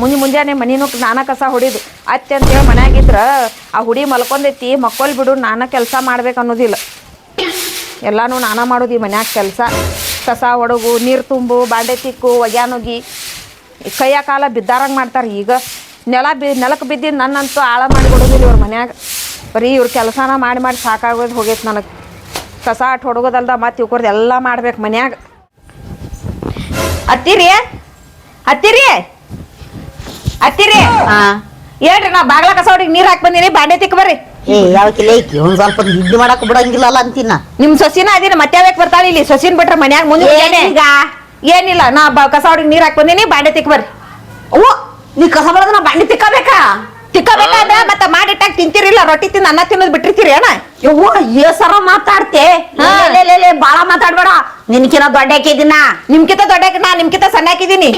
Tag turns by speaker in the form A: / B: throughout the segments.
A: ಮುಂಜೆ ಮುಂಜಾನೆ ಮನಿನೂ ನಾನಾ ಕಸ ಹೊಡಿದು, ಅತ್ತೆ ಅಂತೇಳಿ ಮನ್ಯಾಗಿದ್ರ ಆ ಹುಡಿ ಮಲ್ಕೊಂಡೈತಿ ಮಕ್ಕೊಲ್ ಬಿಡು, ನಾನಾ ಕೆಲಸ ಮಾಡ್ಬೇಕು ಅನ್ನೋದಿಲ್ಲ. ಎಲ್ಲನೂ ನಾನಾ ಮಾಡೋದು ಈ ಮನ್ಯಾಗ ಕೆಲಸ. ಕಸ ಒಡಗು, ನೀರು ತುಂಬು, ಬಾಂಡೆ ತಿಕ್ಕು ಒಗ್ಯಾನುಗಿ ಕೈಯ ಕಾಲ ಬಿದ್ದಾರಂಗೆ ಮಾಡ್ತಾರೆ ಈಗ. ನೆಲ ಬಿ ನೆಲಕ್ಕೆ ಬಿದ್ದಿದ್ದು ನನ್ನಂತೂ ಆಳ ಮಾಡಿ ಕೊಡೋದಿಲ್ಲ ಇವ್ರ ಮನ್ಯಾಗ. ಬರೀ ಇವ್ರ ಕೆಲಸನ ಮಾಡಿ ಮಾಡಿ ಸಾಕಾಗೋದು ಹೋಗೈತೆ ನನಗೆ. ಕಸ ಆಟ ಹೊಡಗೋದಲ್ದ ಮತ್ತೆ ಇವ್ಕೊರ್ದು ಎಲ್ಲ ಮಾಡ್ಬೇಕು ಮನ್ಯಾಗ. ಅತ್ತಿರಿ ಅತ್ತಿರಿ ಅತ್ತಿರಿ. ಹೇಳ್ರಿ ನಾ ಬಾಗ್ಲ ಕಸ ಹೊಡಿಗೆ ಹಾಕ್ ಹಾಕಿ ಬಂದೀನಿ ಬಾಂಡೆ ತಿಕ್ ಬರ್ರಿ.
B: ಏ ಒಂದ್ ಸ್ವಲ್ಪ ನಿದ್ದೆ ಮಾಡಕ್ ಬಿಡಂಗಿಲ್ಲಲ್ಲ ಅಂತೀನ.
A: ನಿಮ್ ಸೊಸಿನ ಅದಿನ ಮತ್ತೆ ಬರ್ತಾಳ ಬರ್ತಾಳೆ ಇಲ್ಲಿ? ಸೊಸಿನ ಬಿಟ್ರ ಮನ್ಯಾಗ ಮುಂದೆ.
B: ಏನೀಗ?
A: ಏನಿಲ್ಲ ನಾ ಬ- ಕಸ ಹೊಡಿಗೆ ನೀರ್ ಹಾಕಿ ಬಂದೀನಿ ಬಾಂಡೆ ತಿಕ್ ಬರ್ರಿ.
B: ಓ ನೀ ಕಸ ಬಳದ ನಾ ಬಾಂಡೆ ತಿಕ್ಕಬೇಕಾ?
A: ತಿಕ್ಕಬೇಕಾದ ಮತ್ತೆ ಮಾಡಿಟ್ಟಾಗ ತಿಂತಿರಿಲ್ಲ ರೊಟ್ಟಿ ತಿಂದ ಅನ್ನ ತಿನ್ನೋದು ಬಿಟ್ಟಿರ್ತೀರಿ ಅಣ್ಣ
B: ಯವ್ವ ಏಸರ ಮಾತಾಡ್ತೆ.
A: ಹಾ.
B: ಲೇ, ಲೇ, ಲೇ, ಬಾಳ ಮಾತಾಡ್ಬೇಡ. ನಿನ್ಕಿನ ದೊಡ್ಡ ಹಾಕಿದಿನ
A: ನಿಮ್ಕಿತ ದೊಡ್ಡ ನಾ ನಿಮ್ಕಿತ ಸಣ್ಣ ಹಾಕಿದೀನಿ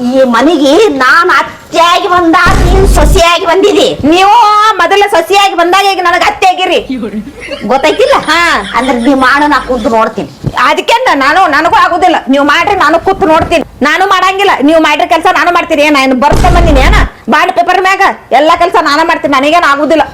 B: ಈ ಮನೆಗೆ ನಾನ್ ಅತ್ತೆಯಾಗಿ ಬಂದಾಗ ನೀನ್ ಸೊಸೆಯಾಗಿ ಬಂದಿದಿ.
A: ನೀವು ಮೊದಲ ಸಸಿಯಾಗಿ ಬಂದಾಗ ಈಗ ನನಗ ಅತ್ತೆ ಆಗಿರಿ.
B: ಗೊತ್ತಾಯ್ತಿಲ್ಲ?
A: ಹಾ.
B: ಅಂದ್ರೆ ನೀ ಮಾಡು ನಾ ಕೂತು ನೋಡ್ತೀನಿ.
A: ಅದಕ್ಕೆ ನಾನು ನನಗೂ ಆಗುದಿಲ್ಲ. ನೀವು ಮಾಡ್ರಿ ನಾನು ಕೂತು ನೋಡ್ತೀನಿ. ನಾನು ಮಾಡಂಗಿಲ್ಲ. ನೀವು ಮಾಡಿರೋ ಕೆಲಸ ನಾನು ಮಾಡ್ತೀನಿ. ಏನ ಏನು ಬರ್ತಾ ಬಂದಿನಿ ಏನ? ಬಾಂಡ್ ಪೇಪರ್ ಮ್ಯಾಗ ಎಲ್ಲಾ ಕೆಲಸ ನಾನು ಮಾಡ್ತೀನಿ. ನನಗೇನು ಆಗುದಿಲ್ಲ.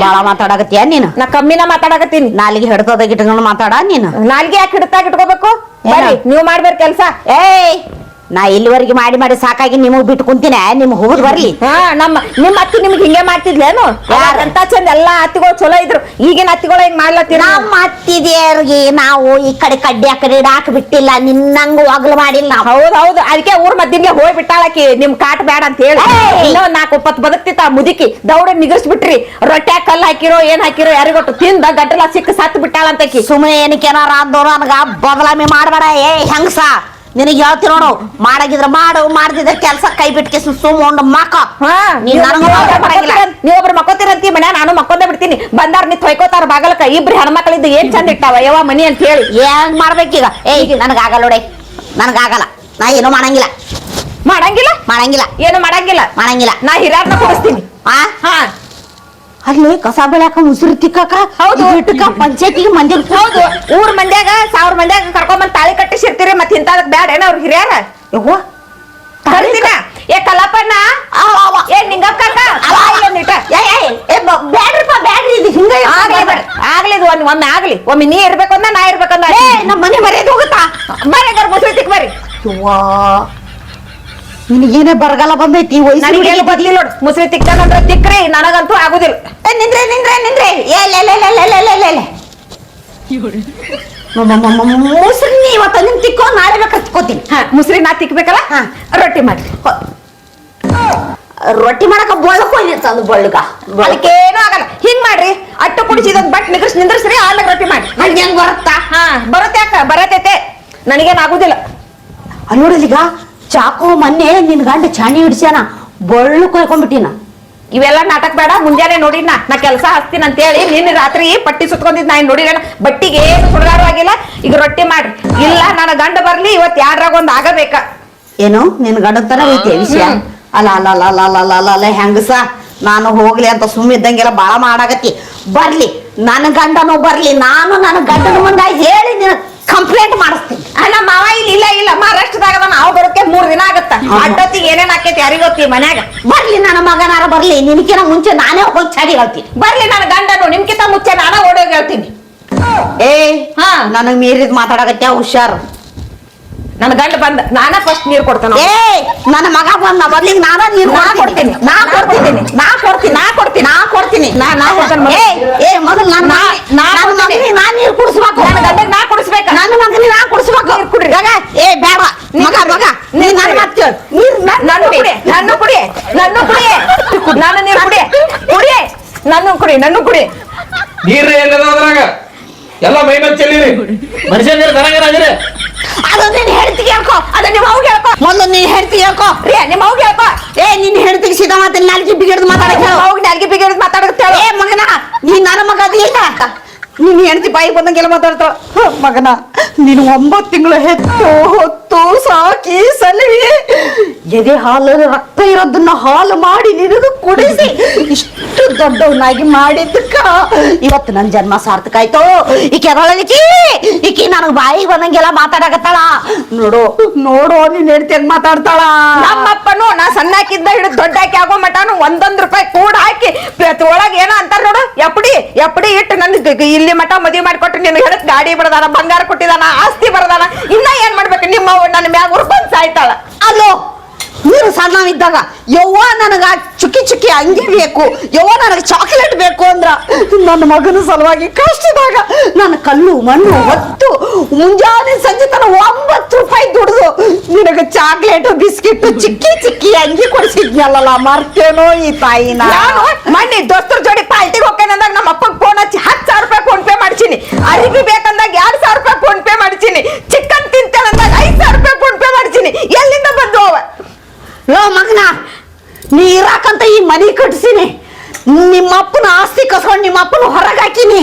B: ಬಾಳ ಮಾತಾಡಕತ್ತೀಯ ನೀನು?
A: ನಾ ಕಮ್ಮಿನ ಮಾತಾಡಕತ್ತೀನಿ.
B: ನಾಲಿಗೆ ಹಿಡ್ತದಾಗ ಇಟ್ಕೊಂಡು ಮಾತಾಡ ನೀನು?
A: ನಾಲ್ಗೆ ಯಾಕೆ ಹಿಡ್ತಾಗ ಇಟ್ಕೋಬೇಕು? ಬರ್ರಿ ನೀವು ಮಾಡ್ಬೇಕು ಕೆಲಸ.
B: ಏಯ್! ನಾ ಇಲ್ಲಿವರೆಗೆ ಮಾಡಿ ಮಾಡಿ ಸಾಕಾಗಿ ನಿಮಗ್ ಬಿಟ್ಟು ಕುಂತಿನ ನಿಮ್ ಹೋಗುದ್ ಬರ್ಲಿ.
A: ಹಾ ನಮ್ಮ ನಿಮ್ಮ ಅತ್ತಿ ನಿಮ್ಗೆ ಹಿಂಗೆ ಮಾಡ್ತಿದ್ಲೇನು?
B: ಯಾರ್?
A: ಅಂತ ಚಂದ ಎಲ್ಲಾ ಅತ್ತಿಗಳು ಚಲೋ ಇದ್ರು. ಈಗಿನ ಅತ್ತಿಗಳು ಹಿಂಗ್ ಮಾಡ್ಲತ್ತೀರ
B: ನಮ್ಮ ಅತ್ತಿದೇವ್ರಿಗೆ ನಾವು ಈ ಕಡೆ ಕಡ್ಡಿ ಆ ಕಡೆ ಇಡಾಕ್ ಬಿಟ್ಟಿಲ್ಲ ನಿನ್ನಂಗ ಒಗ್ಲು ಮಾಡಿಲ್ಲ. ನಾವು
A: ಹೌದ್ ಹೌದು ಅದಕ್ಕೆ ಊರ್ ಮದ್ದಿಂಗೆ ಹೋಗಿ ಬಿಟ್ಟಾಳಕಿ ನಿಮ್ ಕಾಟ್ ಬೇಡ ಅಂತ ಹೇಳಿ.
B: ಏಯ್!
A: ಇನ್ನೂ ನಾಲ್ಕು ಒಪ್ಪತ್ತು ಬದುಕ್ತಿತ್ತ ಆ ಮುದುಕಿ ದೌಡ ನಿಗರ್ಸ್ಬಿಟ್ರಿ ರೊಟ್ಟೆ ಕಲ್ಲು ಹಾಕಿರೋ ಏನ್ ಹಾಕಿರೋ ಯಾರಿಗೊಟ್ಟು ತಿಂದ ಗಡ್ಡಲ ಸಿಕ್ಕ ಸತ್ ಬಿಟ್ಟಾಳಂತಕಿ.
B: ಸುಮ್ಮನೆ ಏನಕ್ಕೇನಾರ ಅಂದ್ರು ನನಗ ಬದಲಾಮಿ ಮಾಡ್ಬೇಡ ಏ ಹೆಂಗಸ? ನಿನಗೆ ಹೇಳ್ತಿ ನೋಡು ಮಾಡಾಗಿದ್ರ ಮಾಡು ಮಾಡ್ದಿದ್ರ ಕೆಲ್ಸ ಕೈ ಬಿಟ್ಕೆ ಮಕ್ಕ.
A: ಹಾ
B: ನನಗ್ ಮಾತ್ರ ಬರಂಗಿಲ್ಲ.
A: ನೀವೊಬ್ರು ಮಕ್ಕೋತಿರಂತಿ ಮನ್ಯಾಗ ನಾನು ಮಕ್ಕೊಂದೇ ಬಿಡ್ತೀನಿ. ಬಂದಾರ ನೀ ತೊಯ್ಕೋತಾರ ಬಾಗಲಕ ಇಬ್ರು ಹೆಣ್ಮಕ್ಳಿದ್ದು ಏನ್ ಚಂದ ಇಟ್ಟಾವ ಯವ್ವ ಮನಿ ಅಂತ ಹೇಳಿ.
B: ಹೆಂಗ್ ಮಾಡ್ಬೇಕೀಗ ಏಯ್ ನನಗಾಗಲ್ಲ ನೋಡೆ ನನಗಾಗಲ್ಲ. ನಾ ಏನು ಮಾಡಂಗಿಲ್ಲ.
A: ಮಾಡಂಗಿಲ್ಲ?
B: ಮಾಡಂಗಿಲ್ಲ.
A: ಏನು ಮಾಡಂಗಿಲ್ಲ?
B: ಮಾಡಂಗಿಲ್ಲ.
A: ನಾ ಹಿರಾರ್ನ ಕೊಡಿಸ್ತೀನಿ.
B: ಆ?
A: ಹಾ.
B: ಅಲ್ಲಿ ಕಸ ಬೆಳ್ಯಾಕ ಉಸಿರು ತಿಕ್ಕಾಕ
A: ಹೌದು.
B: ಇಟ್ಟಕ ಪಂಚಾಯತಿಗೆ ಮಂದಿ
A: ಹೌದು. ಊರ್ ಮಂದ್ಯಾಗ ಸಾವಿರ ಮಂದ್ಯಾಗ ಕರ್ಕೊಂಬಂದ್ ತಾಳಿ ಕಟ್ಟಿಸಿರ್ತೀರಿ ಮತ್ ಇಂತಾದಕ್ ಬ್ಯಾಡ ಏನ ಅವ್ರ ಹಿರಿಯರ?
B: ಯವ್ವ
A: ಕರ್ದಿನ? ಏ ಕಲಾಪಣ್ಣ ಏ ನಿಂಗಪ್ಪ
B: ಬ್ಯಾಡ್ರಿಪ್ಪ ಬ್ಯಾಡ್ರಿ ಇದು ಹಿಂಗ
A: ಆಗ್ಲಿ ಇದು ಒಂದ್ ಒಮ್ಮೆ ಆಗ್ಲಿ. ಒಮ್ಮೆ ನೀ ಇರ್ಬೇಕಂದ ನಾ ಇರ್ಬೇಕಂದ
B: ಏ ನಮ್ಮ ಮನೆ ಮರ್ಯಾದ ಹೋಗುತ್ತಾ?
A: ಮರ್ಯಾದ ಗರ್ ಮುಸ್ರಿ ತಿಕ್ ಬರ್ರಿ.
B: ಯವ್ವಾ. ನಿನಗೇನೇ ಬರಗಾಲ ಬಂದೈತಿ?
A: ನನಗೇನು ಬದ್ಲಿ ನೋಡು. ಮುಸ್ರಿ ತಿಕ್ಕಂದ್ರೆ ತಿಕ್ಕ್ರಿ ನನಗಂತೂ ಆಗುದಿಲ್ಲ.
B: ಏ, ನಿಂದ್ರೆ ನಿಂದ್ರೆ ನಿಂದ್ರೆ. ಏ ಲೇ ಲೇ ಲೇ ಲೇ ಲೇ ಲೇ ಲೇ ಲೇ. ಮುಸ್ರಿ ಇವತ್ತು ನಿಮ್ ತಿಕ್ಕೋ ನಾಳೆ ಬೇಕಾದ್ರೆ ತಿಕ್ಕೋತೀನಿ.
A: ಹಾ ಮುಸ್ರಿ ನಾ ತಿಕ್ಬೇಕಲ್ಲ?
B: ಹಾ.
A: ರೊಟ್ಟಿ ಮಾಡಿ.
B: ರೊಟ್ಟಿ ಮಾಡಕ ಬೊಳಕ್ ಹೋಯ್ತು ಅದು ಬೊಳ್ಳಗ
A: ಅದಕ್ಕೇನು ಆಗಲ್ಲ. ಹಿಂಗ್ ಮಾಡ್ರಿ. ಅಟ್ಟು ಕುಡಿಸಿದ ಬಟ್ ನಿಂದ್ರಿಸ್ ನಿಂದ್ರಿಸ್ರಿ ಆಮೇಲೆ ರೊಟ್ಟಿ ಮಾಡಿ.
B: ಹಂಗ್ ಹೆಂಗ್ ಬರುತ್ತಾ?
A: ಹಾ ಬರುತ್ತೆ ಅಕ್ಕ ಬರತೈತೆ. ನನಗೇನು ಆಗುದಿಲ್ಲ.
B: ಅಲ್ಲಿ ನೋಡಿದೀಗ ಚಾಕು ಮೊನ್ನೆ ನಿನ್ ಗಂಡ ಚಾಣಿ ಹಿಡ್ಸ್ಯಾನ ಬಳ್ಳು ಕೊಯ್ಕೊಂಡ್ಬಿಟ್ಟಿನ.
A: ಇವೆಲ್ಲ ನಾಟಕ ಬೇಡ ಮುಂಜಾನೆ ನೋಡಿನ ನಾ ಕೆಲಸ ಹಚ್ತೀನಿ ಅಂತೇಳಿ ನಿನ್ನೆ ರಾತ್ರಿ ಪಟ್ಟಿ ಸುತ್ಕೊಂಡಿದ್ ನಾ ನೋಡಿರಣ ಬಟ್ಟಿಗೆ ಏನು ಆಗಿಲ್ಲ ಈಗ ರೊಟ್ಟಿ ಮಾಡ್ರಿ. ಇಲ್ಲ ನನ್ನ ಗಂಡ ಬರ್ಲಿ ಇವತ್ತು ಯಾರ್ರಾಗ ಒಂದು ಆಗಬೇಕ.
B: ಏನು? ನಿನ್ ಗಂಡ ತನ ಐತಿ ವಿಷಯ? ಅಲ್ಲ ಅಲ್ಲ ಅಲ್ಲ ಅಲ್ಲ ಅಲ್ಲ ಅಲ್ಲ ಹೆಂಗಸ? ನಾನು ಹೋಗ್ಲಿ ಅಂತ ಸುಮ್ಮಿದ್ದಂಗೆಲ್ಲ ಭಾಳ ಮಾಡಾಕತ್ತಿ. ಬರ್ಲಿ ನನ್ನ ಗಂಡನು ಬರ್ಲಿ ನಾನು ನನ್ನ ಗಂಡನ ಮುಂದೆ ಹೇಳಿ ನಿನ್ನ ಕಂಪ್ಲೇಂಟ್ ಮಾಡಿಸ್ತೀನಿ.
A: ಅಣ್ಣ ಮಾವ ಇಲ್ಲಿ ಇಲ್ಲ ಇಲ್ಲ. ಮಹಾರಾಷ್ಟ್ರದಾಗ ನಾವು ಬರೋಕೆ ಮೂರ್ ದಿನ ಆಗತ್ತ. ಅಡ್ಡೊತ್ತಿಗೆ ಏನೇನ್ ಆಕೈತಿ ಯಾರಿಗ ಗೊತ್ತಿ ಮನ್ಯಾಗ.
B: ಬರ್ಲಿ ನನ್ನ ಮಗನಾರ ಬರ್ಲಿ. ನಿಮ್ಕಿನ ಮುಂಚೆ ನಾನೇ ಹೋಗಿ ಚಾಡಿ ಹೇಳ್ತೀನಿ.
A: ಬರ್ಲಿ ನನ್ನ ಗಂಡನು. ನಿಮ್ಕಿಂತ ಮುಂಚೆ ನಾನೇ ಓಡೋಗಿ ಹೇಳ್ತೀನಿ.
B: ಏ
A: ಹಾ.
B: ನನಗ್ ಮೀರಿದ್ ಮಾತಾಡಕತ್ಯ ಹುಷಾರು.
A: ನನ್ನ ಗಂಡ ಬಂದ ನಾನ ಫಸ್ಟ್ ನೀರ್ ಕೊಡ್ತೇನೆ
B: ಏ ನನ್ನ ಮಗ ಬಂದ ಮೊದ್ಲಿಗೆ ನಾನ ನೀರು
A: ನಾ ಕೊಡ್ತೀನಿ.
B: ನಾ ಕೊಡ್ತೀನಿ ನಾ ಕೊಡ್ತೀನಿ ನಾ ಕೊಡ್ತೀನಿ. ನಾ ಕೊಡ್ತೀನಿ.
A: ನಾ- ನಾ ಕೊಡ್ತೇನೆ.
B: ಏ ಏ ಮೊದಲು ನನ್ನ
A: ನಾ- ನಾ
B: ನನ್ನ
A: ಕೊಡ್ತೀನಿ.
B: ಮಗನಿಗೆ ನಾ ನೀರು ಕುಡಿಸ್ಬೇಕು.
A: ನನ್ನ ಗಂಡಗ್ ನಾ ಕುಡಿಸ್ಬೇಕು.
B: ನನ್ನ ಮಗನಿಗೆ ನಾ ಕುಡಿಸ್ಬೇಕು.
A: ನೀರ್ ಕುಡ್ರಿ.
B: ಮಗ, ಏ ಬೇಡ. ಮಗ ಮಗ ನೀ
A: ನೀರ್
B: ನನ್ನ
A: ಕುಡಿ.
B: ಮಾತು ಕೇಳು. ನೀರು
A: ನನ್ನ ಕುಡಿ. ನನ್ನ ಕುಡಿ. ನನ್ನ ಕುಡಿ. ನಾನು ನೀರು ಕುಡಿ. ಕುಡಿ. ನನ್ನ ಕುಡಿ. ನನ್ನ ಕುಡಿ.
C: ನೀರ್ ಅದ್ರಾಗ? ಎಲ್ಲ ಮೈ ಮೇಲೆ ಚೆಲ್ಲಿರಿ. ಮನುಷ್ಯನ ತರಂಗರಾಗಿರಿ
B: ಅದು ನಿನ್ನ ಹೆಂಡತಿಗೆ ಹೇಳ್ಕೊ ಅದನ್ನ ನಿಮ್ಮ ಅವ್ಗೆ ಹೇಳ್ಕೊ. ಮೊದಲು ನೀನ್ ಹೆಂಡತಿ ಹೇಳ್ಕೊ.
A: ರೇ ನಿಮ್ಮ ಅವ್ಗೆ ಹೇಳ್ಕೊ.
B: ಏ ನಿನ್ನ ಹೆಂಡತಿಗೆ ಸೀದಾ ಮಾತಲ್ಲಿ ನಾಲ್ಕು ಬಿಗಿಡ್ದು ಮಾತಾಡಕ್ಕೆ
A: ಅವ್ಗೆ ನಾಲ್ಗೆ ಬಿಗಿ ಹಿಡಿದು ಮಾತಾಡುತ್ತೇಳು
B: ಏ ಮಗನ ನೀನ್ ನನ್ನ ಮಗ ಅದಿಲ್ಲ. ನೀನ್ ಹೆಂಡತಿ ಬಾಯಿ ಬಂದಂಗೆಲ್ಲ ಮಾತಾಡ್ತಾಳ. ಮಗನ, ನೀನು ಒಂಬತ್ತು ತಿಂಗಳು ಹೆತ್ತು ಹೊತ್ತು ಸಾಕಿ ಸಲವಿ ಎದೆ ಹಾಲಲ್ಲಿ ರಕ್ತ ಇರೋದನ್ನ ಹಾಲು ಮಾಡಿ ನಿನಗೂ ಕುಡಿಸಿ. ಇಷ್ಟು ದೊಡ್ಡವನಾಗಿ ಮಾಡಿದ್ದಕ್ಕ. ಇವತ್ತು ನನ್ನ ಜನ್ಮ ಸಾರ್ಥಕ ಆಯ್ತು? ಈಕೆ ಅದೊಳಗಿಕಿ ಈಕಿ? ನನಗೆ ಬಾಯಿ ಬಂದಂಗೆಲ್ಲ ಮಾತಾಡಕತ್ತಾಳ. ನೋಡು ನೋಡು, ನೀನ್ ಹೆಂಡ್ತಿ ಹೆಂಗ್ ಮಾತಾಡ್ತಾಳ.
A: ನಮ್ಮಪ್ಪನು ನಾ ಸಣ್ಣಾಕಿದ್ದ ಹಿಡಿದು ದೊಡ್ಡ ಹಾಕಿ ಆಗೋ ಮಠಾನು ಒಂದೊಂದ್ ರೂಪಾಯಿ ಕೂಡ ಹಾಕಿ ಒಳಗೆ ಏನೋ ಅಂತಾರ ನೋಡು. ಎಪ್ಪಡಿ ಎಪ್ಪಡಿ ಇಟ್ಟು ನನ್ ಇಲ್ಲಿ ಇಲ್ಲಿ ಮಠ ಮದುವೆ ಮಾಡಿಕೊಟ್ರೆ ನಿನ್ ಹೇಳಕ್ ಗಾಡಿ ಬರದಾನ ಬಂಗಾರ ಕೊಟ್ಟಿದಾನ ಆಸ್ತಿ ಬರದಾನ ಇನ್ನ ಏನ್ ಮಾಡ್ಬೇಕು? ನಿಮ್ಮ ನನ್ನ ಮ್ಯಾಗ ಉರ್ಕೊಂಡ್ ಸಾಯ್ತಾಳ.
B: ಅಲ್ಲೋ ನೀನು ಸಣ್ಣವಿದ್ದಾಗ ಯವ್ವ ನನಗ ಚುಕ್ಕಿ ಚುಕ್ಕಿ ಅಂಗಿ ಬೇಕು ಯವ್ವ ನನಗೆ ಚಾಕ್ಲೇಟ್ ಬೇಕು ಅಂದ್ರ ನನ್ನ ಮಗನ ಸಲುವಾಗಿ ಕಷ್ಟದಾಗ ನನ್ನ ಕಲ್ಲು ಮಣ್ಣು ಹೊತ್ತು ಮುಂಜಾನೆ ಸಂಜೆ ತನ ಒಂಬತ್ತು ರೂಪಾಯಿ ದುಡ್ದು ನಿನಗ ಚಾಕ್ಲೇಟ್ ಬಿಸ್ಕಿಟ್ ಚಿಕ್ಕಿ ಚಿಕ್ಕಿ ಅಂಗಿ ಕೊಡಿಸಿದ್ನಲ್ಲ ಮರ್ತೇನೋ ಈ ತಾಯಿನ.
A: ಮಣ್ಣಿ ದೋಸ್ತರ ಜೋಡಿ ಪಾಲ್ಟಿಗೆ ಹೋಗ್ತೇನೆ ಅಂದಾಗ ನಮ್ಮ ಅಪ್ಪಗೆ ಫೋನ್ ಹಚ್ಚಿ ಹತ್ತು ಸಾವಿರ ರೂಪಾಯಿ ಫೋನ್ ಪೇ ಮಾಡ್ಸೀನಿ ಅರಿವಿ ಬೇಕಂದಾಗ ಎರಡ್ ಸಾವಿರ ರೂಪಾಯಿ ಫೋನ್ ಪೇ ಮಾಡ್ತೀನಿ ಚಿಕನ್ ತಿಂತೇನೆ ಅಂದಾಗ ಐದ್ ಸಾವಿರ ರೂಪಾಯಿ ಫೋನ್ ಪೇ ಮಾಡ್ತೀನಿ ಎಲ್ಲಿಂದ ಬಂದು ಅವ?
B: ಲೋ ಮಗನ ನೀ ಇರಾಕಂತ ಈ ಮನಿ ಕಟ್ಸಿನಿ. ನಿಮ್ಮ ಅಪ್ಪನ ಆಸ್ತಿ ಕಸ್ಕೊಂಡು ನಿಮ್ಮ ಅಪ್ಪನ ಹೊರಗೆ ಹಾಕಿನಿ.